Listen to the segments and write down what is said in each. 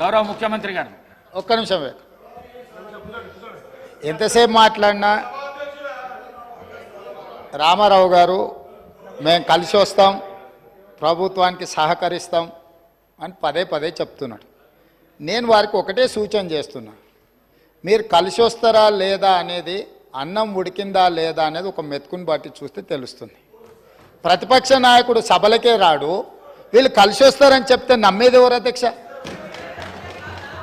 గౌరవ ముఖ్యమంత్రి గారు. ఒక్క నిమిషం ఎంతసేపు మాట్లాడినా రామారావు గారు మేము కలిసి వస్తాం ప్రభుత్వానికి సహకరిస్తాం అని పదే పదే చెప్తున్నాడు. నేను వారికి ఒకటే సూచన చేస్తున్నా. మీరు కలిసి వస్తారా లేదా అనేది అన్నం ఉడికిందా లేదా అనేది ఒక మెతుకుని బట్టి చూస్తే తెలుస్తుంది. ప్రతిపక్ష నాయకుడు సభలకే రాడు వీళ్ళు కలిసి వస్తారని చెప్తే నమ్మేది ఎవరు అధ్యక్ష?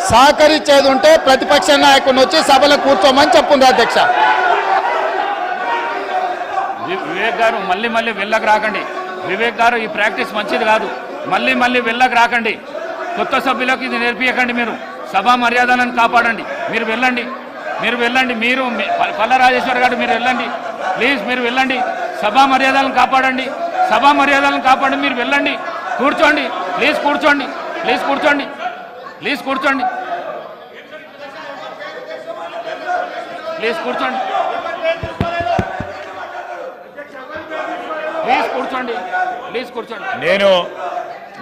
సహకరించేది ఉంటే ప్రతిపక్ష నాయకుడిని వచ్చి సభలో కూర్చోమని చెప్పుంది అధ్యక్ష. వివేక్ గారు మళ్ళీ మళ్ళీ వెళ్ళకు రాకండి. వివేక్ గారు ఈ ప్రాక్టీస్ మంచిది కాదు. మళ్ళీ మళ్ళీ వెళ్ళకు రాకండి. కొత్త సభ్యులకు ఇది నేర్పించకండి మీరు. సభా మర్యాదలను కాపాడండి. మీరు వెళ్ళండి. మీరు వెళ్ళండి. మీరు మీ- పల్ల రాజేశ్వర్ గారు మీరు వెళ్ళండి. ప్లీజ్ మీరు వెళ్ళండి. సభా మర్యాదలను కాపాడండి. సభా మర్యాదలను కాపాడండి మీరు వెళ్ళండి. కూర్చోండి. ప్లీజ్ కూర్చోండి. ప్లీజ్ కూర్చోండి. ప్లీజ్ కూర్చోండి. ప్లీజ్ కూర్చోండి. ప్లీజ్ కూర్చోండి. ప్లీజ్ కూర్చోండి. నేను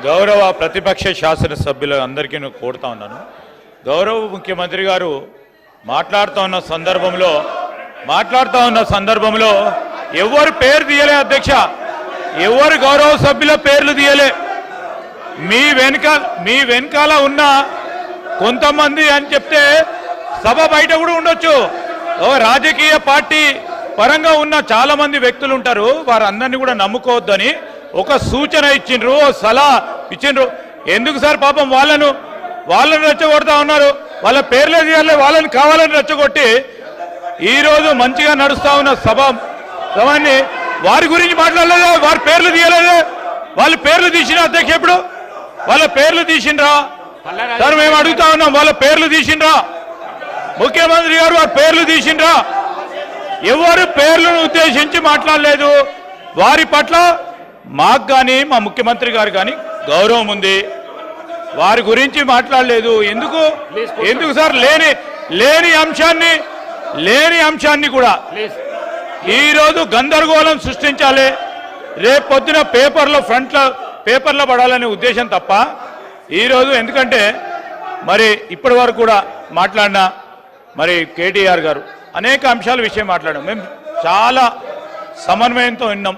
గౌరవ ప్రతిపక్ష శాసనసభ్యులు అందరికీ కోరుతా ఉన్నాను. గౌరవ ముఖ్యమంత్రి గారు మాట్లాడుతూ ఉన్న సందర్భంలో మాట్లాడుతూ ఉన్న సందర్భంలో ఎవరు పేరు తీయలే అధ్యక్ష? ఎవరు గౌరవ సభ్యుల పేర్లు తీయలే? మీ వెనుక మీ వెనకాల ఉన్న కొంతమంది అని చెప్తే సభ బయట కూడా ఉండొచ్చు. ఓ రాజకీయ పార్టీ పరంగా ఉన్న చాలా మంది వ్యక్తులు ఉంటారు. వారందరినీ కూడా నమ్ముకోవద్దని ఒక సూచన ఇచ్చిండ్రు ఓ సలహా ఇచ్చిండ్రు. ఎందుకు సార్ పాపం వాళ్ళను వాళ్ళని రెచ్చగొడతా ఉన్నారు? వాళ్ళ పేర్లే తీయాలి వాళ్ళని కావాలని రెచ్చగొట్టి ఈరోజు మంచిగా నడుస్తా ఉన్న సభ సభాన్ని వారి గురించి మాట్లాడలేదు? వారి పేర్లు తీయలేదు? వాళ్ళ పేర్లు తీసిన అధ్యక్ష ఎప్పుడు? వాళ్ళ పేర్లు తీసిండ్రా. సార్ మేము అడుగుతా ఉన్నాం వాళ్ళ పేర్లు తీసిండ్రా. ముఖ్యమంత్రి గారు వారి పేర్లు తీసిండ్రా. ఎవరు పేర్లను ఉద్దేశించి మాట్లాడలేదు. వారి పట్ల మాకు కానీ మా ముఖ్యమంత్రి గారు కానీ గౌరవం ఉంది. వారి గురించి మాట్లాడలేదు. ఎందుకు? ఎందుకు సార్? లేని లేని అంశాన్ని లేని అంశాన్ని కూడా ఈరోజు గందరగోళం సృష్టించాలి. రేపు పొద్దున పేపర్లో ఫ్రంట్లో పేపర్లో పడాలనే ఉద్దేశం తప్ప ఈరోజు ఎందుకంటే మరి ఇప్పటి వరకు కూడా మాట్లాడిన మరి కేటీఆర్ గారు అనేక అంశాల విషయం మాట్లాడాం. మేము చాలా సమన్వయంతో విన్నాం.